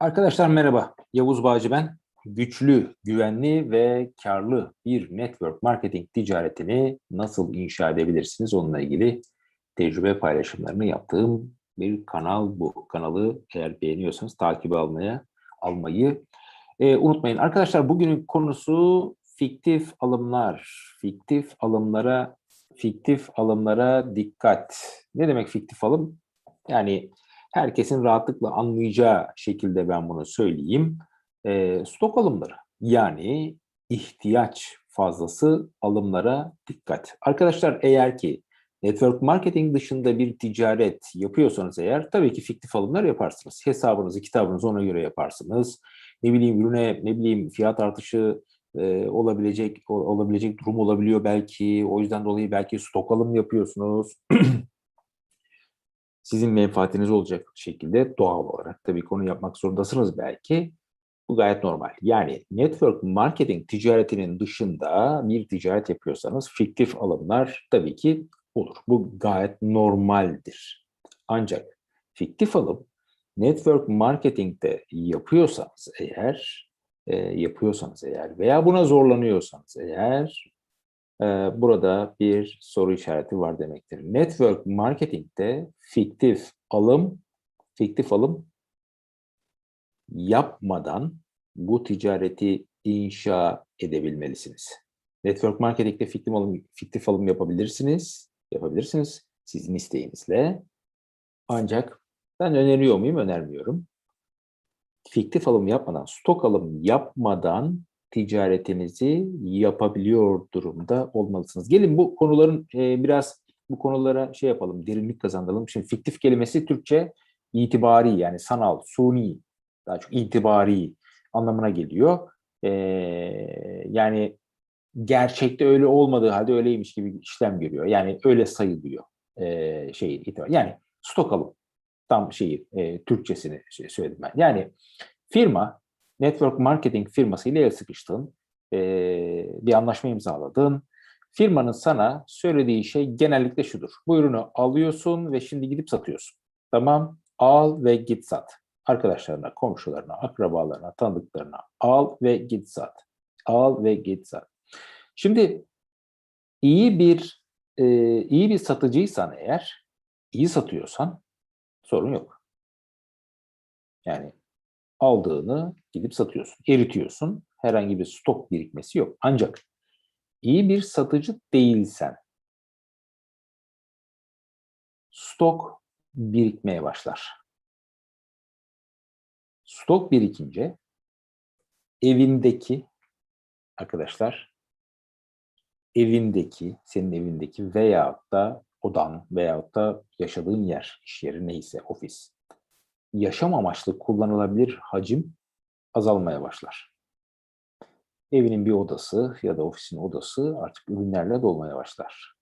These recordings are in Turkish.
Arkadaşlar merhaba. Yavuz Bağcı ben. Güçlü, güvenli ve karlı bir network marketing ticaretini nasıl inşa edebilirsiniz onunla ilgili tecrübe paylaşımlarını yaptığım bir kanal bu. Kanalı eğer beğeniyorsanız takip almaya almayı e, unutmayın. Arkadaşlar bugünün konusu fiktif alımlar. Fiktif alımlara fiktif alımlara dikkat. Ne demek fiktif alım? Yani herkesin rahatlıkla anlayacağı şekilde ben bunu söyleyeyim. E, stok alımları yani ihtiyaç fazlası alımlara dikkat. Arkadaşlar eğer ki network marketing dışında bir ticaret yapıyorsanız eğer tabii ki fiktif alımlar yaparsınız. Hesabınızı, kitabınızı ona göre yaparsınız. Ne bileyim ürüne, ne bileyim fiyat artışı e, olabilecek olabilecek durum olabiliyor belki. O yüzden dolayı belki stok alım yapıyorsunuz. sizin menfaatiniz olacak şekilde doğal olarak tabii konu yapmak zorundasınız belki. Bu gayet normal. Yani network marketing ticaretinin dışında bir ticaret yapıyorsanız fiktif alımlar tabii ki olur. Bu gayet normaldir. Ancak fiktif alım network marketing'de yapıyorsanız eğer e, yapıyorsanız eğer veya buna zorlanıyorsanız eğer burada bir soru işareti var demektir. Network marketing'de fiktif alım fiktif alım yapmadan bu ticareti inşa edebilmelisiniz. Network marketing'de fiktif alım, fiktif alım yapabilirsiniz. Yapabilirsiniz sizin isteğinizle. Ancak ben öneriyor muyum? Önermiyorum. Fiktif alım yapmadan, stok alım yapmadan ticaretinizi yapabiliyor durumda olmalısınız. Gelin bu konuların e, biraz bu konulara şey yapalım, derinlik kazandıralım. Şimdi fiktif kelimesi Türkçe itibari yani sanal, suni, daha çok itibari anlamına geliyor. E, yani gerçekte öyle olmadığı halde öyleymiş gibi işlem görüyor. Yani öyle sayılıyor e, şey itibari. Yani stok alım tam şeyi e, Türkçesini şey söyledim ben. Yani firma network marketing firmasıyla el sıkıştın, e, bir anlaşma imzaladın. Firmanın sana söylediği şey genellikle şudur. Bu ürünü alıyorsun ve şimdi gidip satıyorsun. Tamam, al ve git sat. Arkadaşlarına, komşularına, akrabalarına, tanıdıklarına al ve git sat. Al ve git sat. Şimdi iyi bir e, iyi bir satıcıysan eğer, iyi satıyorsan sorun yok. Yani aldığını gidip satıyorsun, eritiyorsun. Herhangi bir stok birikmesi yok. Ancak iyi bir satıcı değilsen stok birikmeye başlar. Stok birikince evindeki arkadaşlar evindeki, senin evindeki veyahut da odan veyahut da yaşadığın yer, iş yeri neyse, ofis yaşam amaçlı kullanılabilir hacim azalmaya başlar. Evinin bir odası ya da ofisin odası artık ürünlerle dolmaya başlar.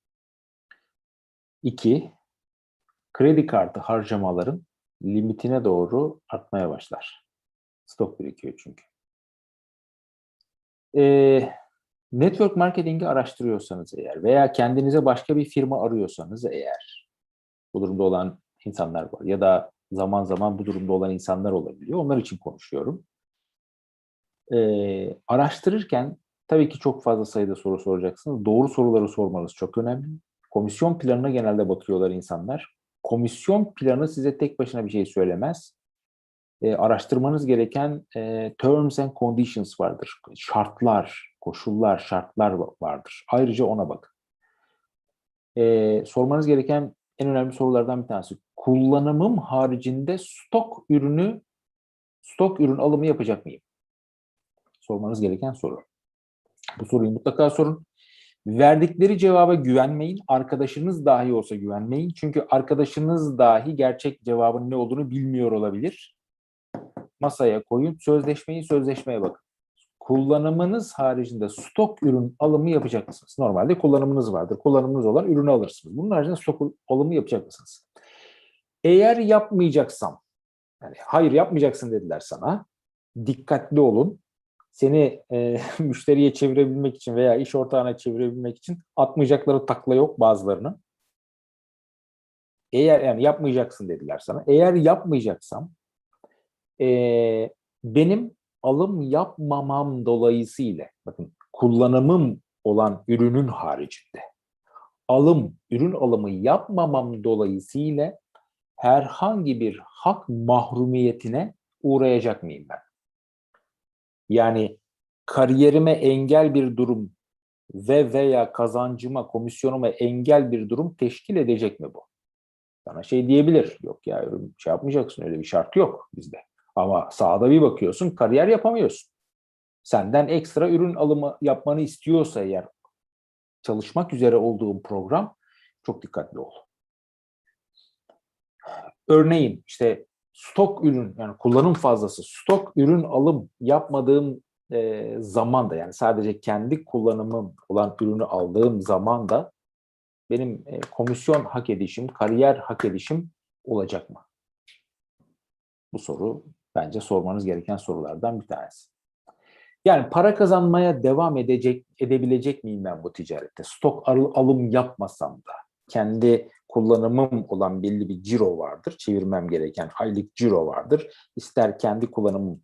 İki, kredi kartı harcamaların limitine doğru artmaya başlar. Stok birikiyor çünkü. Ee, network marketing'i araştırıyorsanız eğer veya kendinize başka bir firma arıyorsanız eğer bu durumda olan insanlar var ya da zaman zaman bu durumda olan insanlar olabiliyor. Onlar için konuşuyorum. Ee, araştırırken tabii ki çok fazla sayıda soru soracaksınız. Doğru soruları sormanız çok önemli. Komisyon planına genelde bakıyorlar insanlar. Komisyon planı size tek başına bir şey söylemez. Ee, araştırmanız gereken e, terms and conditions vardır. Şartlar, koşullar, şartlar vardır. Ayrıca ona bakın. Ee, sormanız gereken en önemli sorulardan bir tanesi kullanımım haricinde stok ürünü stok ürün alımı yapacak mıyım? Sormanız gereken soru. Bu soruyu mutlaka sorun. Verdikleri cevaba güvenmeyin. Arkadaşınız dahi olsa güvenmeyin. Çünkü arkadaşınız dahi gerçek cevabın ne olduğunu bilmiyor olabilir. Masaya koyun. Sözleşmeyi sözleşmeye bakın. Kullanımınız haricinde stok ürün alımı yapacak mısınız? Normalde kullanımınız vardır. Kullanımınız olan ürünü alırsınız. Bunun haricinde stok alımı yapacak mısınız? Eğer yapmayacaksam, yani hayır yapmayacaksın dediler sana, dikkatli olun. Seni e, müşteriye çevirebilmek için veya iş ortağına çevirebilmek için atmayacakları takla yok bazılarını. Eğer yani yapmayacaksın dediler sana. Eğer yapmayacaksam Ee, benim alım yapmamam dolayısıyla, bakın kullanımım olan ürünün haricinde, alım, ürün alımı yapmamam dolayısıyla herhangi bir hak mahrumiyetine uğrayacak mıyım ben? Yani kariyerime engel bir durum ve veya kazancıma, komisyonuma engel bir durum teşkil edecek mi bu? Sana şey diyebilir. Yok ya şey yapmayacaksın öyle bir şart yok bizde. Ama sahada bir bakıyorsun kariyer yapamıyorsun. Senden ekstra ürün alımı yapmanı istiyorsa eğer çalışmak üzere olduğun program çok dikkatli ol. Örneğin işte stok ürün yani kullanım fazlası stok ürün alım yapmadığım e, zaman da yani sadece kendi kullanımım olan ürünü aldığım zaman da benim e, komisyon hak edişim, kariyer hak edişim olacak mı? Bu soru bence sormanız gereken sorulardan bir tanesi. Yani para kazanmaya devam edecek edebilecek miyim ben bu ticarette? Stok al- alım yapmasam da kendi kullanımım olan belli bir ciro vardır. Çevirmem gereken aylık ciro vardır. İster kendi kullanımım,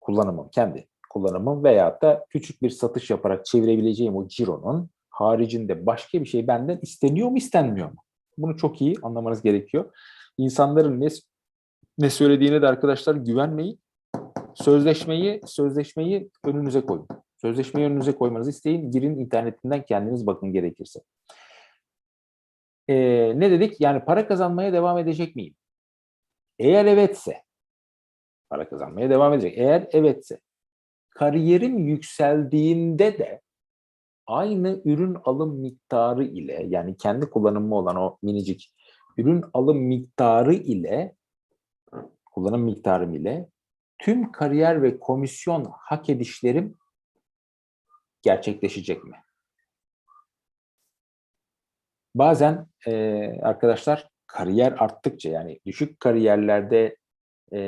kullanımım, kendi kullanımım veyahut da küçük bir satış yaparak çevirebileceğim o cironun haricinde başka bir şey benden isteniyor mu istenmiyor mu? Bunu çok iyi anlamanız gerekiyor. İnsanların ne, ne söylediğine de arkadaşlar güvenmeyin. Sözleşmeyi sözleşmeyi önünüze koyun. Sözleşmeyi önünüze koymanızı isteyin. Girin internetinden kendiniz bakın gerekirse. Ee, ne dedik? Yani para kazanmaya devam edecek miyim? Eğer evetse, para kazanmaya devam edecek. Eğer evetse, kariyerim yükseldiğinde de aynı ürün alım miktarı ile yani kendi kullanımı olan o minicik ürün alım miktarı ile kullanım miktarım ile tüm kariyer ve komisyon hak edişlerim gerçekleşecek mi? Bazen e, arkadaşlar kariyer arttıkça yani düşük kariyerlerde e,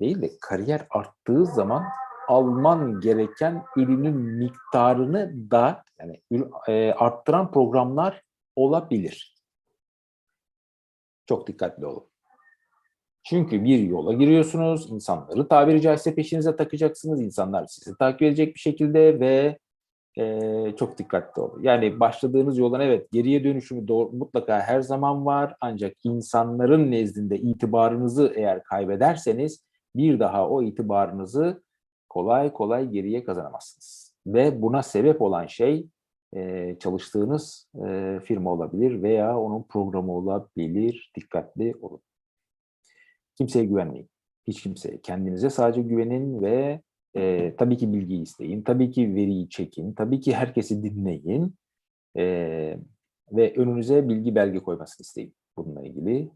değil de kariyer arttığı zaman alman gereken ürünün miktarını da yani e, arttıran programlar olabilir. Çok dikkatli olun. Çünkü bir yola giriyorsunuz, insanları tabiri caizse peşinize takacaksınız, insanlar sizi takip edecek bir şekilde ve e, çok dikkatli olun. Yani başladığınız yoldan evet geriye dönüşümü doğru, mutlaka her zaman var ancak insanların nezdinde itibarınızı eğer kaybederseniz bir daha o itibarınızı kolay kolay geriye kazanamazsınız. Ve buna sebep olan şey e, çalıştığınız e, firma olabilir veya onun programı olabilir. Dikkatli olun. Kimseye güvenmeyin. Hiç kimseye. Kendinize sadece güvenin ve e, tabii ki bilgi isteyin. Tabii ki veriyi çekin. Tabii ki herkesi dinleyin. E, ve önünüze bilgi belge koymasını isteyin bununla ilgili.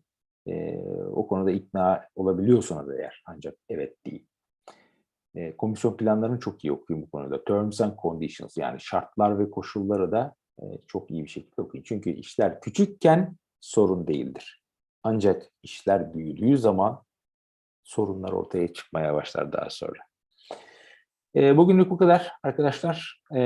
E, o konuda ikna olabiliyorsanız eğer ancak evet değil. E, komisyon planlarını çok iyi okuyun bu konuda. Terms and conditions yani şartlar ve koşulları da e, çok iyi bir şekilde okuyun. Çünkü işler küçükken sorun değildir. Ancak işler büyüdüğü zaman sorunlar ortaya çıkmaya başlar daha sonra. E, bugünlük bu kadar arkadaşlar. E,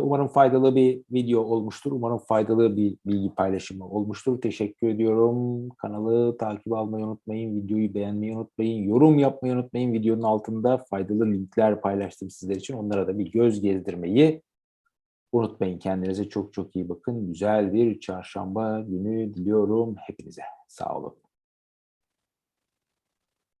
umarım faydalı bir video olmuştur. Umarım faydalı bir bilgi paylaşımı olmuştur. Teşekkür ediyorum. Kanalı takip almayı unutmayın. Videoyu beğenmeyi unutmayın. Yorum yapmayı unutmayın. Videonun altında faydalı linkler paylaştım sizler için. Onlara da bir göz gezdirmeyi unutmayın. Kendinize çok çok iyi bakın. Güzel bir çarşamba günü diliyorum hepinize. Sağ olun.